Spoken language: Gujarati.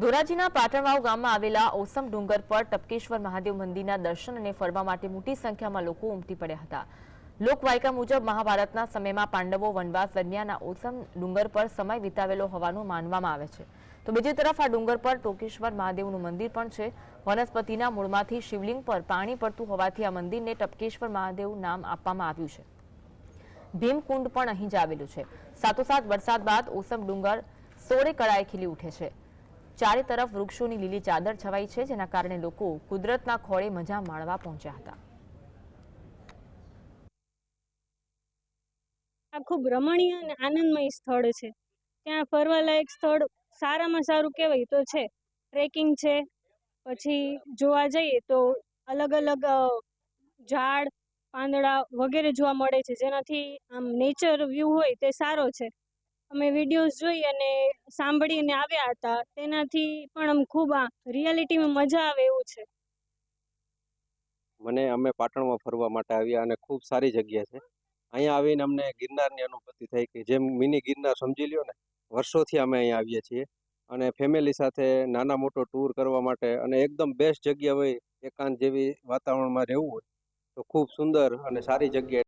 ધોરાજીના પાટણવાવ ગામમાં આવેલા ઓસમ ડુંગર પર ટપકેશ્વર મહાદેવ મંદિરના દર્શન અને ફરવા માટે મોટી સંખ્યામાં લોકો ઉમટી પડ્યા હતા. લોકવાયકા મુજબ મહાભારતના સમયમાં પાંડવો વનવાસ દરમિયાન ઓસમ ડુંગર પર સમય વિતાવેલો હોવાનું માનવામાં આવે છે. તો બીજી તરફ આ ડુંગર પર ટોકેશ્વર મહાદેવનું મંદિર પણ છે. વનસ્પતિના મૂળમાંથી શિવલિંગ પર પાણી પડતું હોવાથી આ મંદિરને ટપકેશ્વર મહાદેવ નામ આપવામાં આવ્યું છે. ભીમકુંડ પણ અહીં જ આવેલું છે. સાથોસાથ વરસાદ બાદ ઓસમ ડુંગર સોળે કળાએ ખીલી ઉઠે છે. ચારે તરફ વૃક્ષોની લીલી ચાદર છવાઈ છે, જેના કારણે લોકો કુદરતના ખોળે મજા માણવા પહોંચ્યા હતા. આ ખૂબ રમણીય અને આનંદમય સ્થળ છે. ત્યાં ફરવાલાયક સ્થળ સારામાં સારું કહેવાય તો છે. ટ્રેકિંગ છે, પછી જોવા જઈએ તો અલગ અલગ ઝાડ, પાંદડા વગેરે જોવા મળે છે, જેનાથી આમ નેચર વ્યૂ હોય તે સારો છે. અમે વિડીયોઝ જોઈ અને સાંભળીને આવ્યા હતા. તેનાથી પણ આમ ખૂબ આ રિયાલિટીમાં મજા આવે એવું છે. મને અમે પાટણમાં ફરવા માટે આવ્યા અને ખૂબ સારી જગ્યા છે. અહીંયા આવીને અમને ગિરનારની અનુભૂતિ થઈ કે જેમ મિની ગિરનાર સમજી લ્યો ને, વર્ષોથી અમે અહીંયા આવીએ છીએ. અને ફેમિલી સાથે નાના મોટો ટૂર કરવા માટે અને એકદમ બેસ્ટ જગ્યા હોય એકાંત જેવી વાતાવરણમાં રહેવું હોય તો ખૂબ સુંદર અને સારી જગ્યા